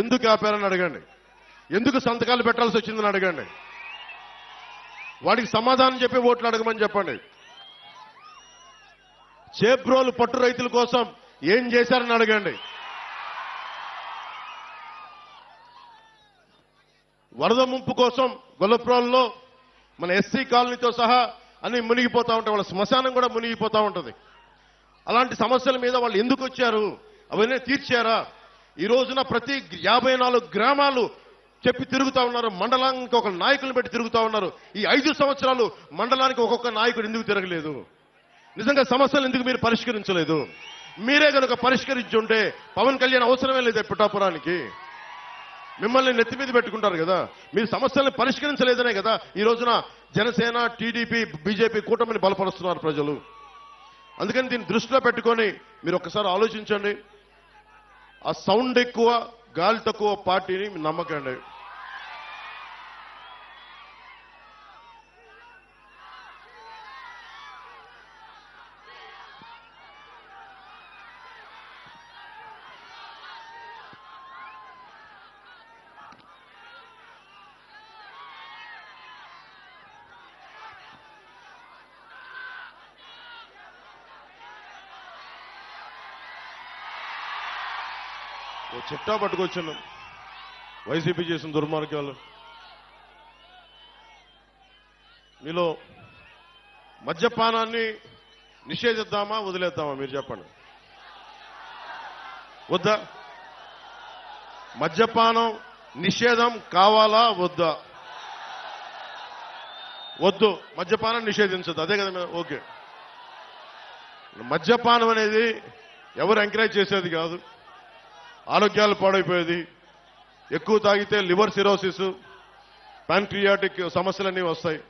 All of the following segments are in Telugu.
ఎందుకు ఆపారని అడగండి. ఎందుకు సంతకాలు పెట్టాల్సి వచ్చిందని అడగండి. వాడికి సమాధానం చెప్పి ఓట్లు అడగమని చెప్పండి. చేబ్రోలు పట్టు రైతుల కోసం ఏం చేశారని అడగండి. వరద ముంపు కోసం గొల్లప్రోల్లో మన ఎస్సీ కాలనీతో సహా అన్ని మునిగిపోతూ ఉంటాయి. వాళ్ళ శ్మశానం కూడా మునిగిపోతూ ఉంటుంది. అలాంటి సమస్యల మీద వాళ్ళు ఎందుకు వచ్చారు? అవన్నీ తీర్చారా? ఈ రోజున ప్రతి యాభై నాలుగు గ్రామాలు చెప్పి తిరుగుతా ఉన్నారు. మండలానికి ఒక నాయకులను పెట్టి తిరుగుతా ఉన్నారు. ఈ ఐదు సంవత్సరాలు మండలానికి ఒక్కొక్క నాయకుడు ఎందుకు తిరగలేదు? నిజంగా సమస్యలు ఎందుకు మీరు పరిష్కరించలేదు? మీరే కనుక పరిష్కరించుంటే పవన్ కళ్యాణ్ అవసరమే లేదు పిఠాపురానికి. మిమ్మల్ని నెత్తి మీద పెట్టుకుంటారు కదా. మీరు సమస్యల్ని పరిష్కరించలేదనే కదా. ఈ రోజున జనసేన టీడీపీ బీజేపీ కూటమిని బలపరుస్తున్నారు ప్రజలు. అందుకని దీన్ని దృష్టిలో పెట్టుకొని మీరు ఒకసారి ఆలోచించండి. ఆ సౌండ్ ఎక్కువ గాలి తక్కువ పార్టీని నమ్మకండి. ఓ చిట్టా పట్టుకొచ్చాను. వైసీపీ చేసిన దుర్మార్గాలు. మీలో మద్యపానాన్ని నిషేధిద్దామా వదిలేద్దామా? మీరు చెప్పండి. వద్దా? మద్యపానం నిషేధం కావాలా? వద్దా? వద్దు. మద్యపానం నిషేధించదు అదే కదా ఓకే. మద్యపానం అనేది ఎవరు ఎంకరేజ్ చేసేది కాదు. ఆరోగ్యాలు పాడైపోయేది. ఎక్కువ తాగితే లివర్ సిరోసిస్ ప్యాంక్రియాటిక్ సమస్యలన్నీ వస్తాయి.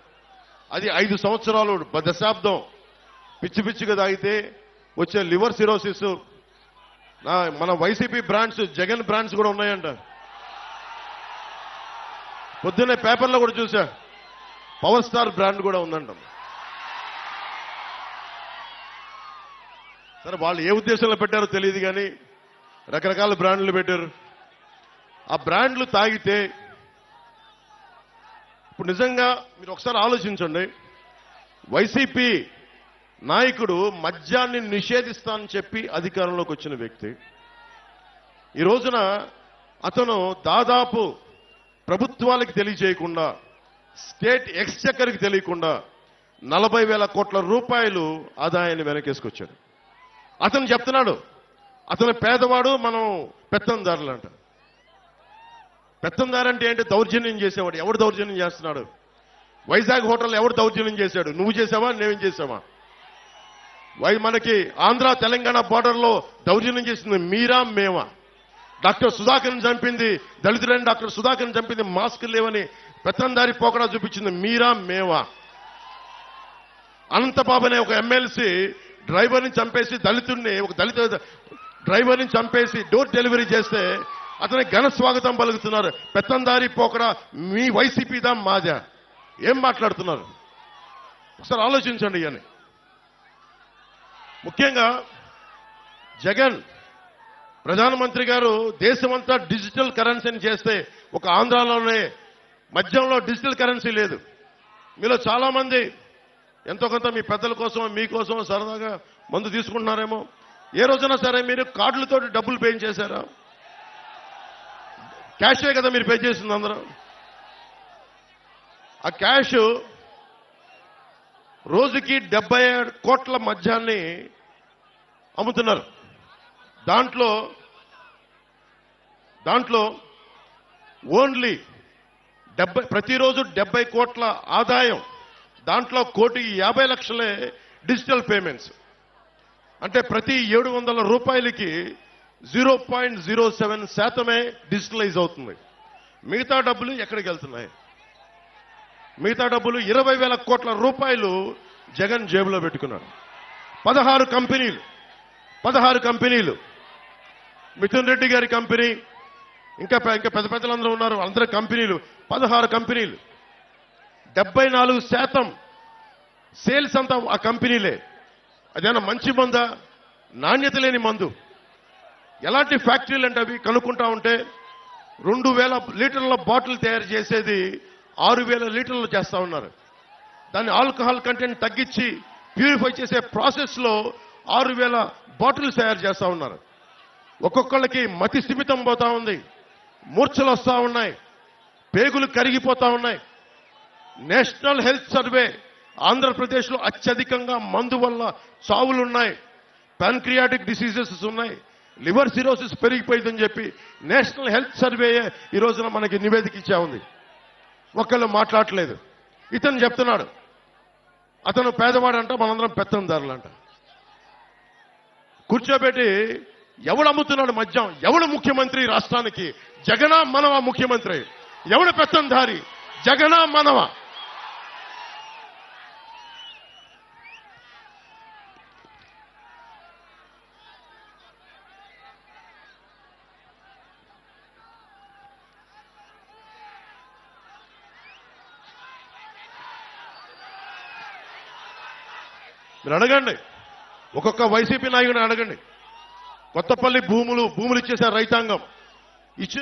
అది ఐదు సంవత్సరాలు దశాబ్దం పిచ్చి పిచ్చిగా తాగితే వచ్చే లివర్ సిరోసిస్. నా మన వైసీపీ బ్రాండ్స్ జగన్ బ్రాండ్స్ కూడా ఉన్నాయంట. పొద్దున్నే పేపర్లో కూడా చూసా. పవర్ స్టార్ బ్రాండ్ కూడా ఉందంట. సరే వాళ్ళు ఏ ఉద్దేశంలో పెట్టారో తెలియదు కానీ రకరకాల బ్రాండ్లు పెట్టారు. ఆ బ్రాండ్లు తాగితే ఇప్పుడు నిజంగా మీరు ఒకసారి ఆలోచించండి. వైసీపీ నాయకుడు మద్యాన్ని నిషేధిస్తానని చెప్పి అధికారంలోకి వచ్చిన వ్యక్తి. ఈ రోజున అతను దాదాపు ప్రభుత్వాలకు తెలియజేయకుండా స్టేట్ ఎక్స్చెక్కర్కి తెలియకుండా నలభై వేల కోట్ల రూపాయలు ఆదాయాన్ని వెనకేసుకొచ్చాడు. అతను చెప్తున్నాడు అతను పేదవాడు మనం పెత్తందారులు అంట పెత్తందారంటే ఏంటి? దౌర్జన్యం చేసేవాడు. ఎవడు దౌర్జన్యం చేస్తున్నాడు? వైజాగ్ హోటల్ ఎవడు దౌర్జన్యం చేశాడు? నువ్వు చేసావా? నేనేం చేసావా? వై మనకి ఆంధ్ర తెలంగాణ బార్డర్లో దౌర్జన్యం చేసింది మీరా మేమా? డాక్టర్ సుధాకర్ని చంపింది దళితుడైన డాక్టర్ సుధాకర్ని చంపింది మాస్క్ లేవని పెత్తందారి పోకడా చూపించింది మీరా మేవా అనంతబాబు అనే ఒక ఎమ్మెల్సీ డ్రైవర్ని చంపేసి దళితుడిని ఒక దళిత డ్రైవర్ని చంపేసి డోర్ డెలివరీ చేస్తే అతని ఘన స్వాగతం పలుకుతున్నారు. పెత్తందారి పోకడా మీ వైసీపీదా మాదా. ఏం మాట్లాడుతున్నారు? ఒకసారి ఆలోచించండి అని ముఖ్యంగా జగన్ ప్రధానమంత్రి గారు దేశమంతా డిజిటల్ కరెన్సీని చేస్తే ఒక ఆంధ్రాలోనే మధ్యంలో డిజిటల్ కరెన్సీ లేదు. మీలో చాలామంది ఎంతో కొంత మీ పెద్దల కోసం మీకోసం సరదాగా మందు తీసుకుంటున్నారేమో. ఏ రోజున సరే మీరు కార్డులతో డబ్బులు పే చేశారా? క్యాషే కదా మీరు పే చేసింది అందరూ. ఆ క్యాష్ రోజుకి డెబ్బై ఏడు కోట్ల మద్యాన్ని అమ్ముతున్నారు. దాంట్లో దాంట్లో ఓన్లీ డెబ్బై ప్రతిరోజు డెబ్బై కోట్ల ఆదాయం దాంట్లో కోటి యాభై లక్షలే డిజిటల్ పేమెంట్స్. అంటే ప్రతి ఏడు వందల రూపాయలకి జీరో పాయింట్ జీరో సెవెన్ శాతమే డిజిటలైజ్ అవుతుంది. మిగతా డబ్బులు ఎక్కడికి వెళ్తున్నాయి? మిగతా డబ్బులు ఇరవై వేల కోట్ల రూపాయలు జగన్ జేబులో పెట్టుకున్నాడు పదహారు కంపెనీలు పదహారు కంపెనీలు. మిథున్ రెడ్డి గారి కంపెనీ ఇంకా ఇంకా పెద్ద పెద్దలందరూ ఉన్నారు అందరు కంపెనీలు పదహారు కంపెనీలు. డెబ్బై నాలుగు శాతం సేల్స్ అంతా ఆ కంపెనీలే. అదేనా మంచి మందా? నాణ్యత లేని మందు. ఎలాంటి ఫ్యాక్టరీలు అంటే అవి కనుక్కుంటా ఉంటే రెండు వేల లీటర్ల బాటిల్ తయారు చేసేది ఆరు వేల లీటర్లు చేస్తా ఉన్నారు. దాన్ని ఆల్కహాల్ కంటెంట్ తగ్గించి ప్యూరిఫై చేసే ప్రాసెస్లో ఆరు వేల బాటిల్స్ తయారు చేస్తా ఉన్నారు. ఒక్కొక్కళ్ళకి మతి స్థిమితం పోతా ఉంది. మూర్ఛలు వస్తూ ఉన్నాయి. పేగులు కరిగిపోతా ఉన్నాయి. నేషనల్ హెల్త్ సర్వే ఆంధ్రప్రదేశ్లో అత్యధికంగా మందు వల్ల చావులున్నాయి పాన్క్రియాటిక్ డిసీజెస్ ఉన్నాయి. లివర్ సిరోసిస్ పెరిగిపోయిందని చెప్పి నేషనల్ హెల్త్ సర్వే ఈ రోజున మనకి నివేదిక ఇచ్చా ఉంది. ఒకళ్ళు మాట్లాడట్లేదు. ఇతను చెప్తున్నాడు. అతను పేదవాడంట మనందరం పెత్తందారులంట. కూర్చోబెట్టి ఎవడు అమ్ముతున్నాడు మద్యం? ఎవడు ముఖ్యమంత్రి రాష్ట్రానికి? జగనా మనవ ముఖ్యమంత్రి? ఎవడు పెత్తందారి? జగనా మనవ? మీరు అడగండి. ఒక్కొక్క వైసీపీ నాయకుని అడగండి. కొత్తపల్లి భూములు భూములు ఇచ్చేశారు రైతాంగం. ఇచ్చి